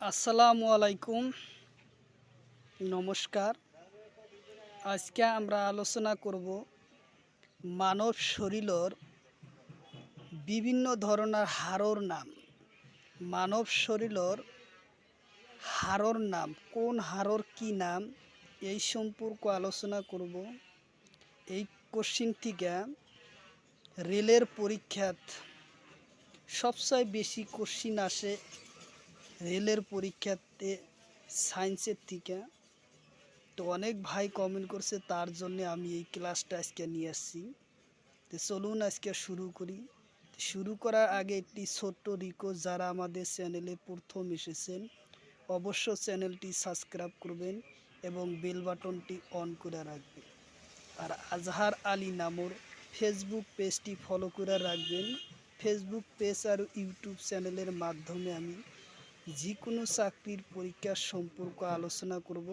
আসসালামু আলাইকুম। নমস্কার। আজকে আমরা আলোচনা করব মানব শরীরের বিভিন্ন ধরনের হাড়র নাম। মানব শরীরের হাড়র নাম, কোন হাড়র কি নাম, এই সম্পর্ক আলোচনা করব। এই কোশ্চিন থেকে রেলের পরীক্ষাত সবচেয়ে বেশি কোশ্চিন আসে রেলের পরীক্ষাতে সায়েন্সের থেকে। তো অনেক ভাই কমেন্ট করছে তার জন্য আমি এই ক্লাসটা আজকে নিয়ে আসছি। তো চলুন আজকে শুরু করি। শুরু করার আগে একটি ছোট্ট রিকোয়েস্ট যারা আমাদের চ্যানেলে প্রথম এসেছেন অবশ্য চ্যানেলটি সাবস্ক্রাইব করবেন এবং বেল বাটনটি অন করে রাখবেন। আর আজহার আলী নামর ফেসবুক পেজটি ফলো করে রাখবেন। ফেসবুক পেজ আর ইউটিউব চ্যানেলের মাধ্যমে আমি যে কোনো চাকরির পরীক্ষার সম্পর্ক আলোচনা করব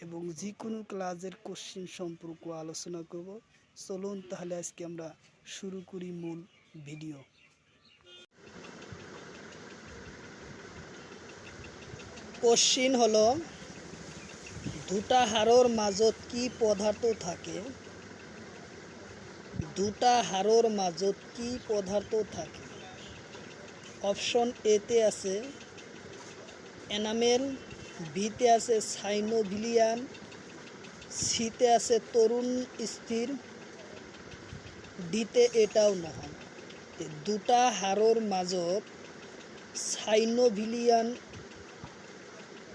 এবং যে কোনো ক্লাসের কোশ্চিন সম্পর্ক আলোচনা করব। চলুন তাহলে আজকে আমরা শুরু করি মূল ভিডিও কোশ্চিন হলো, দুটা হাড়র মাজত কি পদার্থ থাকে? দুটা হাড়র মাজত কি পদার্থ থাকে? অপশন এতে আছে এনামেল বিতে আছে সাইনোভিলিয়ান সিতে আছে তরুণ স্থির, ডিতে এটাও নহয় দুটা হাড়র মাজত সাইনোভিলিয়ান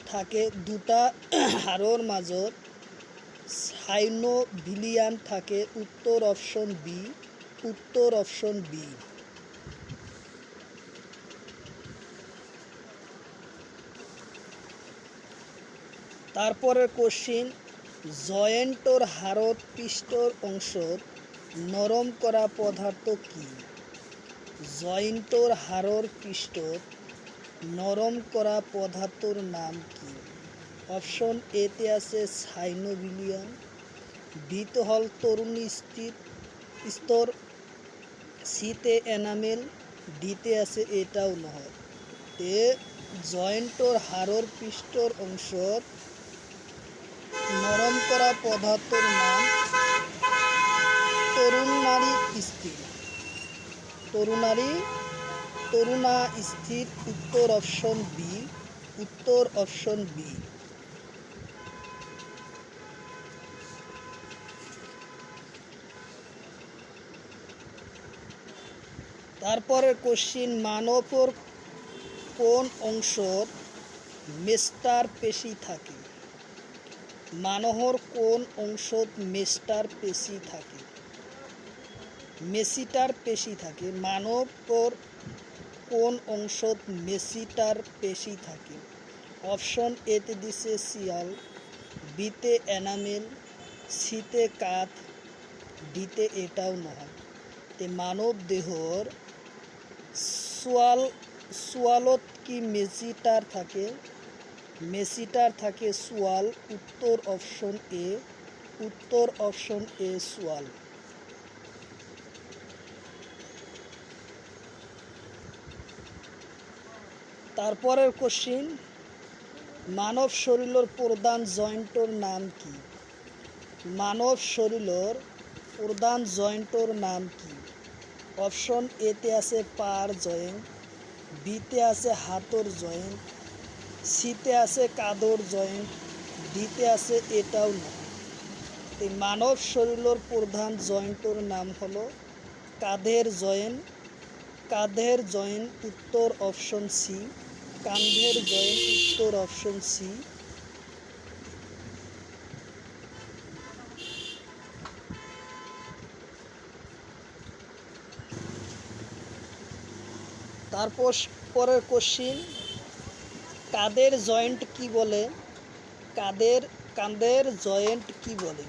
থাকে, দুটা হাড়র মাজত সাইনোভিলিয়ান থাকে, উত্তর অপশন বি, উত্তর অপশন বি। তারপরের কোশ্চিন জয়েন্টর হাড়ত পৃষ্ঠর অংশ নরম করা পদার্থ কি? জয়েন্টর হাড়র পৃষ্ঠ নরম করা পদার্থর নাম কি? অপশন এতে আছে সাইনোভিলিয়ান বিতে হল তরুণী স্থির, স্তর সিতে এনামেল ডিতে আছে এটাও নহয় তে জয়েন্টর হাড়র পৃষ্ঠর অংশ নরম করা পদার্থর নাম তরুণ নারী স্থির। তরুণারী তরুণা স্থির, উত্তর অপশন বি উত্তর অপশন বি তারপরে কোশ্চিন মানবর কোন অংশ মেস্টার পেশি থাকে? মানহর কোন অংশত মেস্টার পেশি থাকে? মেসিটার পেশি থাকে। মানবর কোন অংশত মেসিটার পেশি থাকে? অপশন এতে দিছে শিয়াল, বিতে এনামেল, সিতে কাত, ডিতে এটাও নহয় তে মানব দেহর সোয়াল সোয়ালত কি মেসিটার থাকে? মেসিটার থাকে সোয়াল, উত্তর অপশন এ, উত্তর অপশন এ সোয়াল। তারপরের কোশ্চিন মানব শরীরের প্রধান জয়েন্টর নাম কি? মানব শরীরের প্রধান জয়েন্টর নাম কি? অপশন এতে আছে পার জয়েন্ট, বিতে আছে হাতর জয়েন্ট সিতে আছে কাদর জয়েন্ট, ডিতে আছে এটাও না। এই মানব শরীরের প্রধান জয়েন্টর নাম হলো কাঁধের জয়েন্ট কাঁধের জয়েন্ট উত্তর অপশন সি কাঁধের জয়েন্ট উত্তর অপশন সি। তারপর পরের কোশ্চিন কাদের জয়েন্ট কি বলে? কাদের কাঁধের জয়েন্ট কি বলে?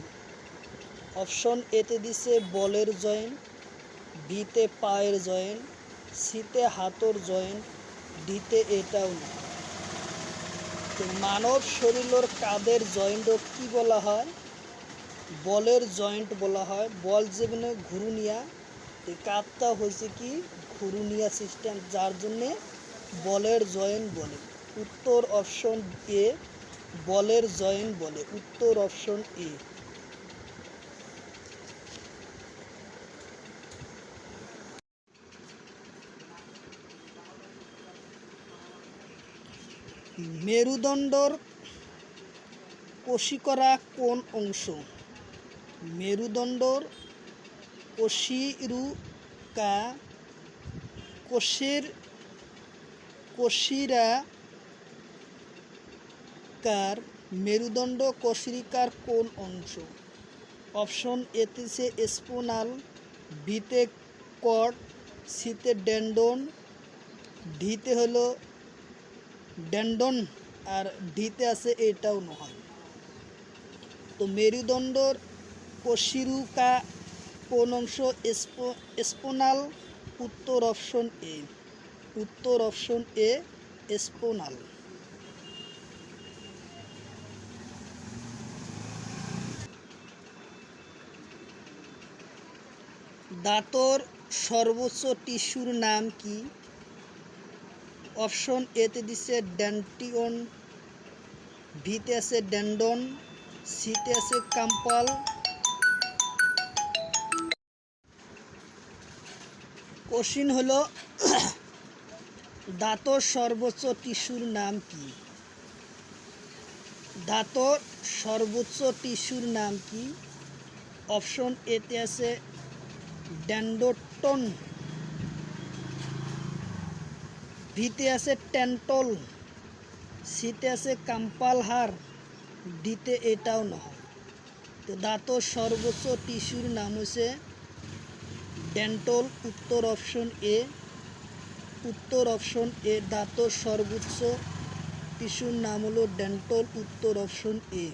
অপশন এতে দিছে বলের জয়েন্ট, বিতে পায়ের জয়েন্ট, সিতে হাতর জয়েন্ট, ডিতে এটাও না। তো মানব শরীরের কাদের জয়েন্ট কি বলা হয়? বলের জয়েন্ট বলা হয়। বল যেখানে ঘুরুনিয়া এই কাতটা হয়েছে কি? ঘুরুনিয়া সিস্টেম, যার জন্যে বলের জয়েন্ট বলে। উত্তর অপশন এ বলের জয়েন্ট বলে। উত্তর অপশন এ। মেরুদণ্ডর কোষিকরা কোন অংশ? মেরুদণ্ডর কোষিরুকা কোষের কোষিরা কার মেরুদণ্ড কোষিকার কোন অংশ? অপশন এতে সে স্পোনাল বিতে কট সিতে ডেন্ডন, ডিতে হলো ডেন্ডন, আর ডিতে আছে এটাও নয়। তো মেরুদণ্ডর কোষিরুকা কোন অংশ? স্পোনাল, উত্তর অপশন এ, উত্তর অপশন এ স্পোনাল। দাঁতর সর্বোচ্চ টিস্যুর নাম কি? অপশন এতে দিছে ড্যান্টিওন ভিতে আছে ড্যান্ডন সিতে আছে কাম্পাল। কোশ্চিন হলো, দাঁতর সর্বোচ্চ টিস্যুর নাম কি? দাঁতর সর্বোচ্চ টিস্যুর নাম কি? অপশন এতে আছে ড্যান্ডোটন ভিতে আছে টেন্টল, সিতে আছে কাম্পালহার, ডিতে এটাও নহয়। তো দাঁতর সর্বোচ্চ টিস্যুর নাম হচ্ছে ডেন্টল, উত্তর অপশন এ। উত্তর অপশন এ দাঁতর সর্বোচ্চ টিস্যুর নাম হলো ডেন্টল, উত্তর অপশন এ।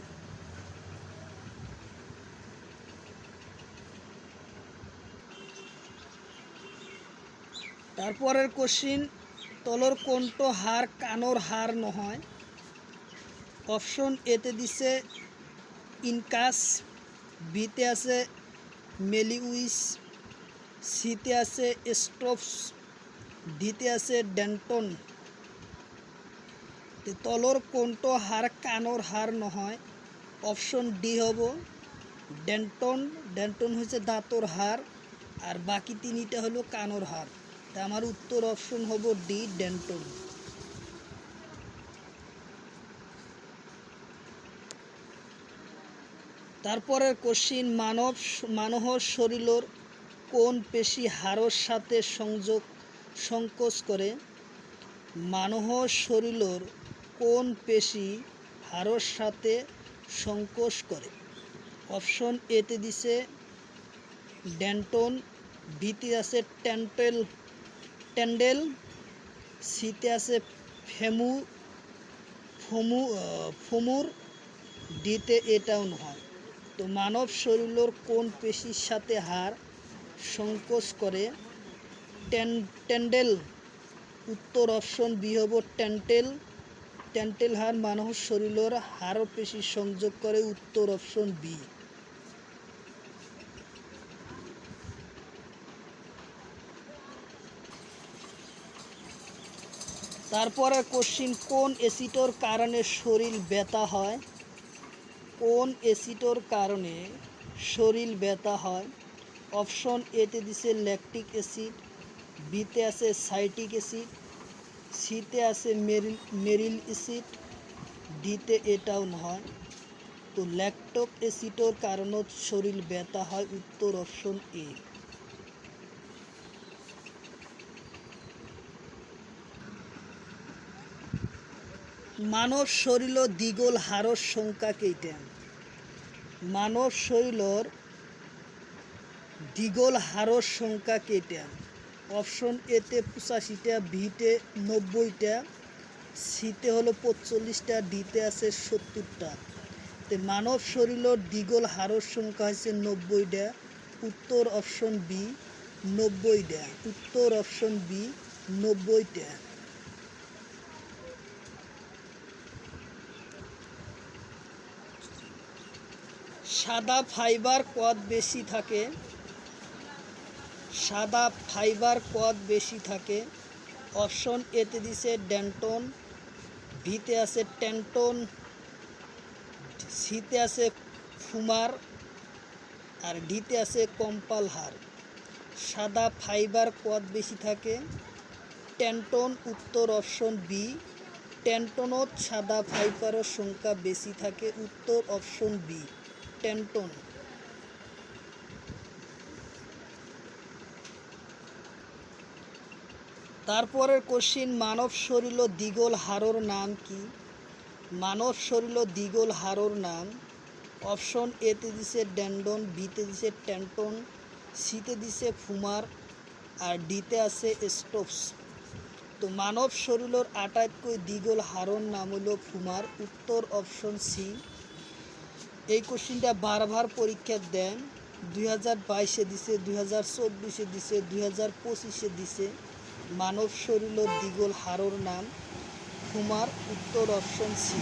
তারপরের কোশ্চিন তলর কণ্ঠ হার কানর হার নহয়। অপশন এতে দিছে ইনকাস বিতে আছে মেলিউইস সিতে আছে স্ট্রপস ডিতে আছে ডেন্টন তে তলর কণ্ঠ হার কানর হার নহয়। অপশন ডি হব ডেন্টন ডেন্টন হচ্ছে দাঁতর হার, আর বাকি তিনটা হলো কানর হার। তা আমার উত্তর অপশন হব ডি, ডেন্টন। তারপরের কোশ্চিন মানব মানবর শরীরের কোন পেশি হাড়ের সাথে সংযোগ, সংকোচ করে? মানবর শরীরের কোন পেশি হাড়ের সাথে সংকোচ করে? অপশন এতে দিছে ডেন্টন বিতে আছে টেন্টেল। টেন্ডেল সিতে আছে ফেমু, ফমু ফমুর, ডিতে এটাও নহয়। তো মানব শরীরের কোন পেশির সাথে হাড় সংকোচ করে? টেন টেন্ডেল উত্তর অপশন বি হব টেন্টেল। টেন্টেল হাড় মানব শরীরের হাড় পেশি সংযোগ করে, উত্তর অপশন বি। তারপরে কোশ্চিন কোন অ্যাসিডর কারণে শরীর ব্যথা হয়? কোন অ্যাসিডর কারণে শরীর ব্যথা হয়? অপশন এতে দিছে ল্যাকটিক অ্যাসিড বিতে আছে সাইটিক অ্যাসিড সিতে আছে মেরিল মেরিল অ্যাসিড ডিতে এটাও নয়। তো ল্যাকটক অ্যাসিডর কারণত শরীর ব্যথা হয়, উত্তর অপশন এ মানব শরীর দ্বিগল হাড়র সংখ্যা কেইটা মানব শরীরের দ্বিগল হাড়র সংখ্যা কেইটা অপশন এতে পঁচাশিটা বিতে নব্বইটা সিতে হলো পঁচল্লিশটা ডিতে আছে সত্তরটা। তো মানব শরীরের দ্বিগল হাড়র সংখ্যা হচ্ছে নব্বইটা, উত্তর অপশন বি নব্বইটা, উত্তর অপশন বি নব্বইটা। সাদা ফাইবার কদ বেশি থাকে। সাদা ফাইবার কদ বেশি থাকে। অপশন এতে দিছে ডেন্টন ভিতে আছে টেন্টন সিতে আছে ফুমার, আর ডিতে আছে কম্পাল হার সাদা ফাইবার কদ বেশি থাকে। টেন্টন উত্তর অপশন বি, টেন্টনত সাদা ফাইবারের সংখ্যা বেশি থাকে উত্তর অপশন বি। টেন্টন তারপরের কোশ্চিন মানব শরীর দ্বিগোল হাড়র নাম কি? মানব শরীর দ্বিগোল হাড়র নাম। অপশন এতে দিছে ড্যান্ডন বিতে দিছে টেন্টন সিতে দিছে ফুমার, আর ডিতে আছে স্টোপস তো মানব শরীরের আটাইতকৈ দীঘল হাড়র নাম হলো ফুমার। উত্তর অপশন সি এই কোশ্চিনটা বারবার পরীক্ষা দেন। দুই হাজার বাইশে দিছে, দুই হাজার চব্বিশে দিছে, দুই হাজার পঁচিশে দিছে। মানব শরীরের দ্বিগল হাড়র নাম ফুমার উত্তর অপশন সি।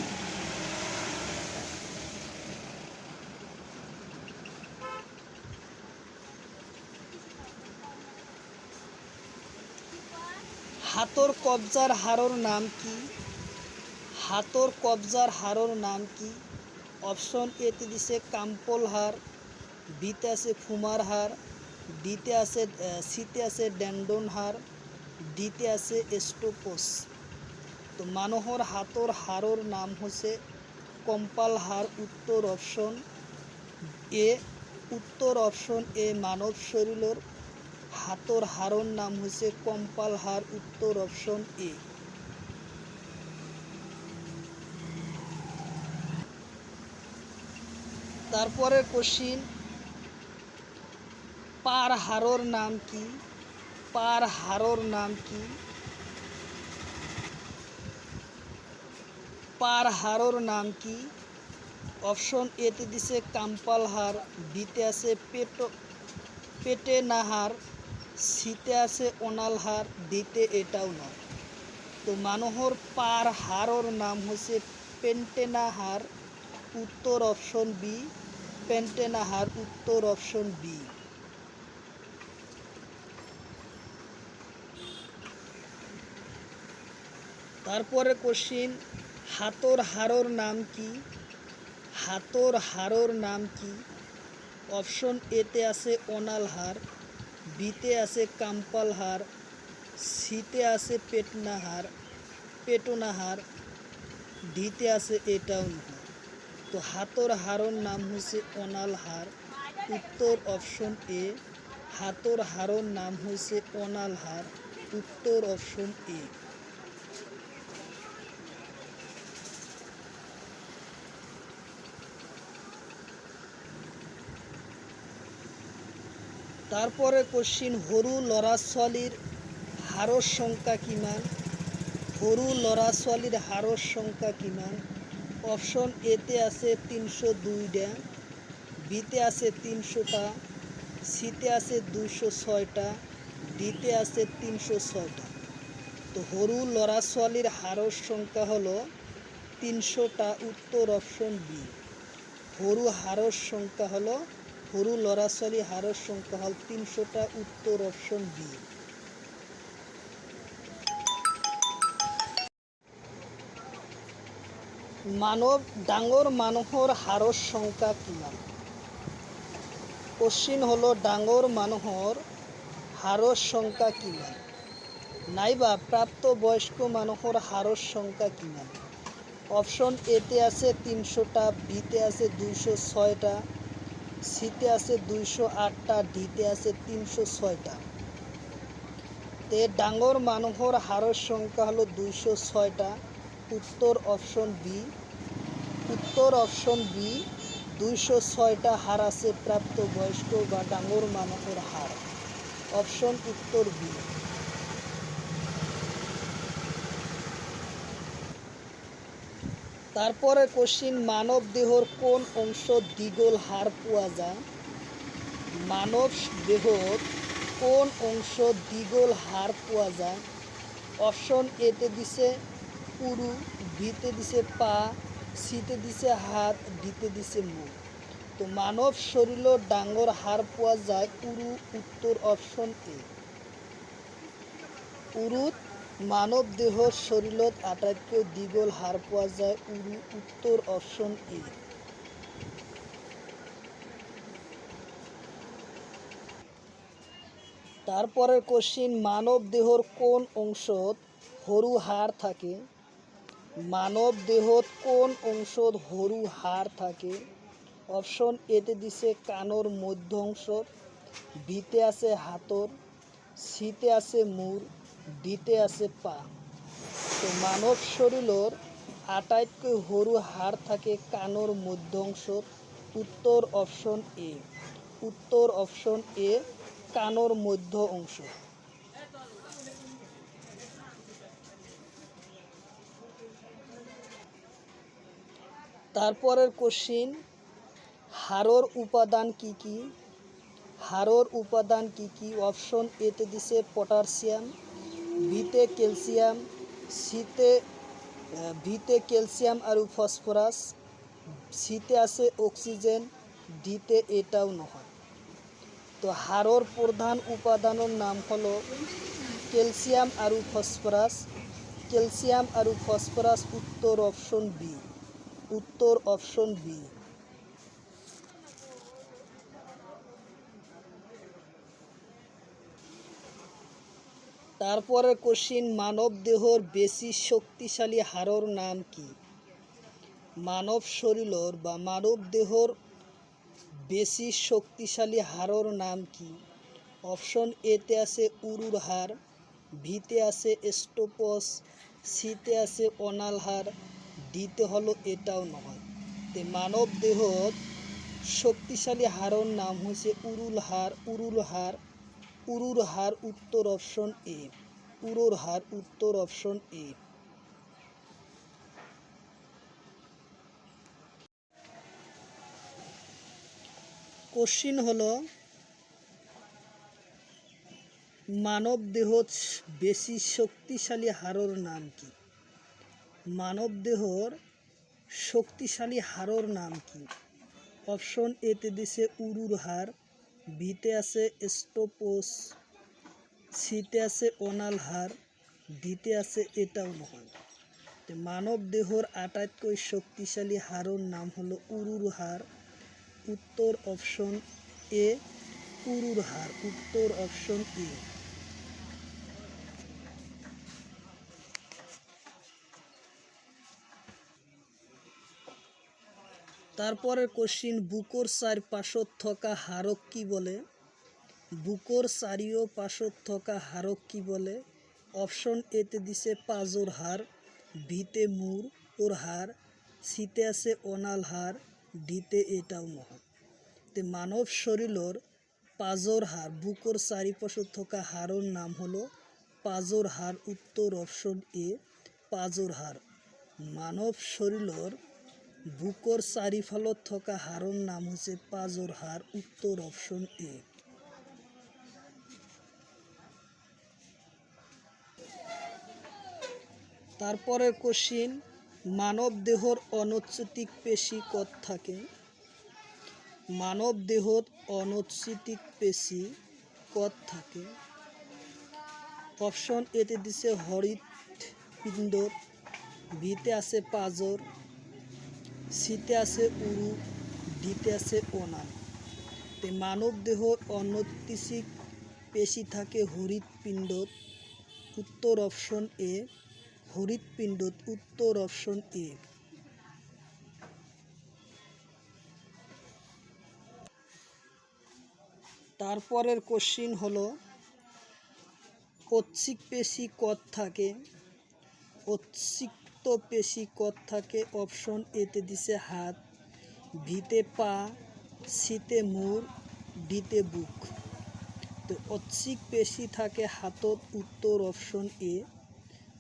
হাতর কবজার হাড়র নাম কি? হাতর কবজার হাড়র নাম কি? অপশন এতে দিছে কাম্পল হার বিতে আছে ফুমার হার ডিতে আছে সিতে আছে ড্যান্ডন হার ডিতে আছে স্টোপোস তো মানুহর হাতর হাড়র নাম হচ্ছে কম্পাল হার উত্তর অপশন এ। উত্তর অপশন এ মানব শরীরের হাতর হাড়র নাম হচ্ছে কম্পাল হার উত্তর অপশন এ। তারপরে কোশ্চিন পার হাড়র নাম কি? পার হাড়র নাম কি? পার হাড়র নাম কি? অপশন এতে দিছে কাম্পাল হার বিতে আছে পেটো, পেটে নাহার সিতে আছে অনাল হার ডিতে এটাও নয় তো মানুহর পার হাড়র নাম হচ্ছে পেন্টেনা হার উত্তর অপশন বি পেন্টেনা হার উত্তর অপশন বি। তারপরে কোশ্চিন হাতর হাড়র নাম কি? হাতর হাড়র নাম কি? অপশন এতে আছে অনাল হার বিতে আছে কাম্পাল হার সিতে আছে পেটনা হার পেটনা হার ডিতে আছে এটাও নয় তো হাতর হাড়র নাম হচ্ছে অনাল হার। উত্তর অপশন এ, হাতর হাড়র নাম হচ্ছে অনাল হার। উত্তর অপশন এ। তারপরে কোশ্চিন ল'ৰা ছোৱালীৰ হাৰৰ সংখ্যা কিমান? ল'ৰা ছোৱালীৰ হাৰৰ সংখ্যা কিমান? অপশন এতে আছে তিনশো দুইটা বিতে আছে তিনশোটা সিতে আছে দুইশো ছয়টা ডিতে আছে তিনশো ছয়টা। তো সৰু ল'ৰা ছোৱালীৰ হাৰৰ সংখ্যা হলো তিনশোটা উত্তর অপশন বি হরু হাৰৰ সংখ্যা হলো সৰু ল'ৰা ছোৱালী হাৰৰ সংখ্যা হল তিনশোটা উত্তর অপশন বি মানৱ ডাঙৰ মানুহৰ হাৰৰ সংখ্যা কিমান? কোশ্চিন হলো, ডাঙৰ মানুহৰ হাৰৰ সংখ্যা কিমান? নাইবা প্ৰাপ্তবয়স্ক মানুহৰ হাৰৰ সংখ্যা কিমান? অপশন এতে আছে তিনশোটা বিতে আছে দুইশো ছয়টা সিতে আছে দুইশো আটটা ডিতে আছে তিনশো ছয়টা। তে ডাঙৰ মানুহৰ হাৰৰ সংখ্যা হলো দুইশো ছয়টা উত্তর অপশন বি। উত্তর অপশন বি, দুইশো ছয়টা হার আছে প্রাপ্তবয়স্ক বা ডাঙর মানুষের হার। অপশন উত্তর বি। তারপরে কোশ্চিন মানব দেহর কোন অংশ দ্বিগোল হার পোৱা যায়? মানব দেহর কোন অংশ দ্বিগোল হার পোৱা যায়? অপশন এতে দিছে উরু বিতে দিছে পা সিতে দিছে হাত, ডিতে দিছে মুখ। তো মানৱ শৰীৰৰ ডাঙৰ হাড় পোৱা যায় উৰু উত্তৰ অপশ্যন এ। উৰুত মানৱ দেহৰ শৰীৰত আটাইতকৈ দীঘল হাড় পোৱা যায় উৰু উত্তৰ অপশ্যন এ। তারপরের কোশ্চিন মানব দেহর কোন অংশত সৰু হাড় থাকে? মানৱ দেহত কোন অংশত সৰু হাড় থাকে? অপশ্যন এতে দিছে কাণৰ মধ্য অংশত বিতে আছে হাতৰ চিতে আছে মূৰ ডিতে আছে পা। তো মানৱ শৰীৰৰ আটাইতকৈ সৰু হাড় থাকে কাণৰ মধ্য অংশত উত্তৰ অপশ্যন এ। উত্তৰ অপশ্যন এ কাণৰ মধ্য অংশ তারপরের কোশ্চিন হাড়র উপাদান কি কি? হাড়র উপাদান কি কি? অপশন এতে দিছে পটাশিয়াম বিতে ক্যালসিয়াম সিতে ভিতে ক্যালসিয়াম আর ফসফরাস সিতে আছে অক্সিজেন ডিতে এটাও নহয়। তো হাড়র প্রধান উপাদানের নাম হলো ক্যালসিয়াম আর ফসফরাস ক্যালসিয়াম আর ফসফরাস উত্তর অপশন বি উত্তর অপশন বি। তারপরে কোশ্চিন মানব দেহর বেশি শক্তিশালী হাড়র নাম কি? মানব শরীরের বা মানব দেহর বেশি শক্তিশালী হাড়র নাম কি? অপশন এতে আছে উরুর হাড় ভিতে আছে স্টোপস সিতে আছে অনাল হাড় ডিতে হলো এটাও নহয় তে মানব দেহত শক্তিশালী হাড়র নাম হয়েছে উরুল হাড় উরুল হাড় উরুর হাড় উত্তর অপশন এ উরুর হাড় উত্তর অপশন এ। কোশ্চিন হলো, মানব দেহত বেশি শক্তিশালী হাড়র নাম কি? মানব দেহর শক্তিশালী হাড়র নাম কি? অপশন এতে দিছে উরুর হাড় বিতে আছে স্টোপোস সিতে আছে অনাল হাড় ডিতে আছে এটাও নহয় মানব দেহর আটাইতকৈ শক্তিশালী হাড়র নাম হলো উরুর হাড়। উত্তর অপশন এ, উরুর হাড়, উত্তর অপশন এ। তারপরের কোশ্চিন বুকর চার পাশত থকা হাড়ক কি বলে? বুকর চারিও পাশত থকা হাড়ক কি বলে? অপশন এতে দিছে পাজর হাড় ভিতে মূর ওর হাড় সিতে আছে অনাল হাড় ডিতে এটাও নহয় তে মানৱ শৰীৰৰ পাজৰ হাড় বুকৰ চাৰিপাশত থকা হাড়ৰ নাম হলো পাজৰ হাড় উত্তৰ অপশন এ পাজৰ হাড় মানৱ শৰীৰৰ বুকৰ চাৰিফালত থকা হাড়ৰ নাম হৈছে পাজৰ হাড় উত্তৰ অপশন এ। তারপরে কোশ্চিন মানব দেহর অনুচ্ছেদিক পেশি কত থাকে। মানব দেহত অনুচ্ছেদিক পেশি কত থাকে। অপশন এতে দিছে হরিত পিণ্ডত বিতে আছে পাজর সিতে আছে উরু, ডিতে আছে ওনাল তে মানব দেহর অনৈতিক পেশি থাকে হৃৎপিণ্ডত উত্তর অপশন এ হৃৎপিণ্ডত উত্তর অপশন এ। তারপরের কোশ্চিন হলো ঐচ্ছিক পেশি কত থাকে? ঐচ্ছিক্ত পেশি কত থাকে অপশন এতে দিছে হাত। ভিতে পা, সিতে মূর, ডিতে বুক। তো অচ্ছিক পেশি থাকে হাতত উত্তর অপশন এ।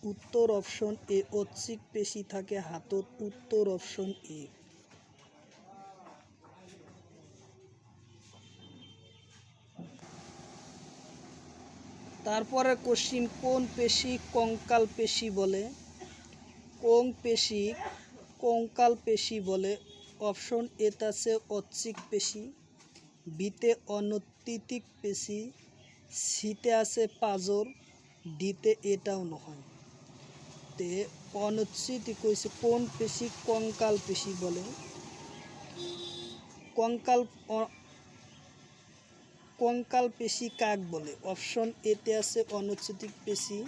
উত্তর অপশন এ অচ্ছিক পেশি থাকে হাতত উত্তর অপশন এ। তারপরে কোশ্চিন কোন পেশি কঙ্কাল পেশি বলে? কোন পেশি, কঙ্কাল পেশি বলে অপশন এতে আছে ঐচ্ছিক পেশি, বিতে অনৈতিক পেশি, সিতে আছে পাজর, ডিতে এটাও নহয়। তে অনুচ্ছেদ কইছে কোন পেশি কঙ্কাল পেশি বলে। কঙ্কাল কঙ্কাল পেশি কাক বলে? অপশন এতে আছে অনুচ্ছেদিক পেশি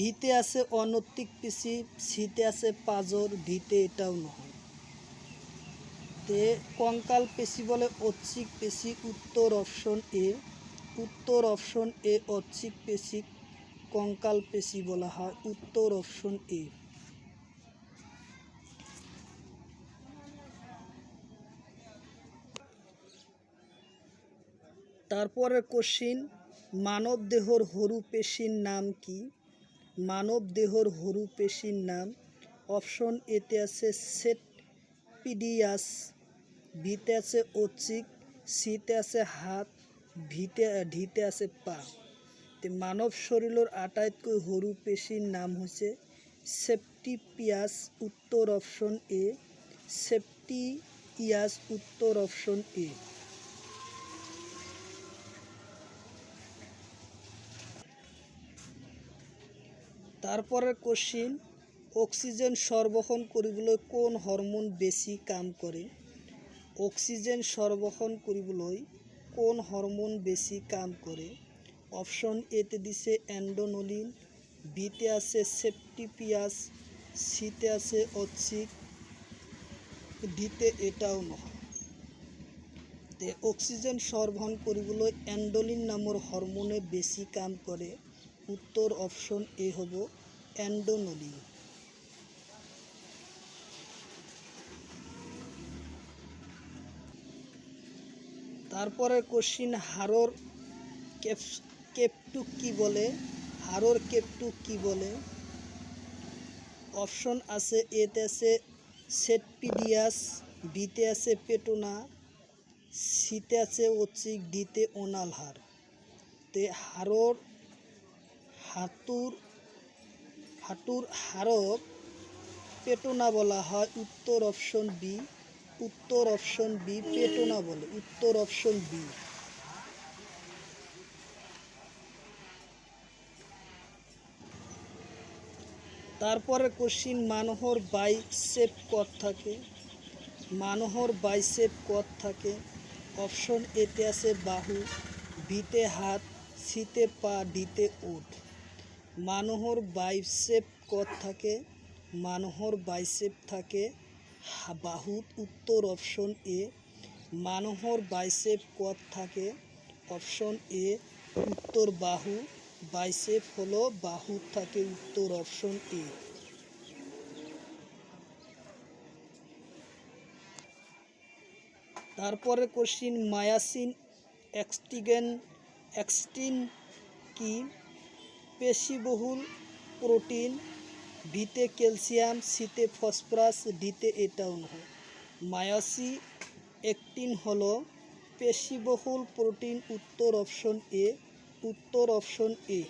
ভিতে আছে অনৈতিক পেশি সিতে আছে পাজর ডিতে এটাও নহয়। তে কঙ্কাল পেশি বলে ঐচ্ছিক পেশি উত্তর অপশন এ, উত্তর অপশন এ ঐচ্ছিক পেশি কঙ্কাল পেশি বলা হয়, উত্তর অপশন এ। তারপরে কোশ্চিন মানব দেহর হরু পেশির নাম কি? মানব দেহর হরু পেশির নাম। অপশন এতে আছে সেট পিডিয়াস ভিতে আছে ঐচ্ছিক সিতে আছে হাত, ভিতে, ঢিতে আছে পা। তে মানব শরীরের আটাইতকৈ সৰু পেশীৰ নাম হৈছে সেপ্টিপিয়াস উত্তৰ অপশন এ। সেপ্টি ইয়াস উত্তর অপশন এ। তারপরে কোশ্চিন অক্সিজেন সরবহন কৰিবলৈ কোন হৰমোন বেছি কাম কৰে? অক্সিজেন সরবহন কৰিবলৈ কোন হরমোন বেছি কাম কৰে? অপশন এতে দিছে এন্ডোনলিন বিতে আছে সেপ্টিপিয়াস সিতে আছে অচ্ছিক ডিতে এটাও নহয়। অক্সিজেন সরবহন কৰিবলৈ এন্ডোলিন নামৰ হৰমোনে বেছি কাম কৰে? উত্তৰ অপশন এ হ'ব। এন্ডোনলিন তারপরে কোশ্চিন হাড়র কেপ- কেপটুক কি বলে হাড়র কেপটুক কি বলে অপশন আছে এতে আছে সেটপিডিয়াস, বিতে আছে পেটোনা, সিতে আছে ওচিক, ডিতে ওনাল হাড় তে হাড়র হাতুর হাঁটুর হাড়ক পেটোনা বলা হয়। উত্তর অপশন বি উত্তর অপশন বি পেটোনা বলে। উত্তর অপশন বি তারপরে কোশ্চিন মানুহর বাইসেপ কত থাকে? মানুহর বাইসেপ কত থাকে? অপশন এতে আছে বাহু বিতে হাত সিতে পা ডিতে ওঠ মানুহৰ বাইচেপ ক'ত থাকে? মানুহৰ বাইচেপ থাকে বাহুত। উত্তৰ অপশন এ মানুহৰ বাইচেপ ক'ত থাকে? অপশন এ, উত্তর বাহু। বাইসেপ হলো বাহুত থাকে উত্তর অপশন এ। তারপরে কোশ্চিন মায়াসিন এক্সটিগেন এক্সটিন কি? পেশিবহুল প্রোটিন বিতে ক্যালসিয়াম, সিতে ফসফরাস, ডিতে এটাও নয় মায়াসি একটিন হল পেশিবহুল প্রোটিন উত্তর অপশন এ, উত্তর অপশন এ।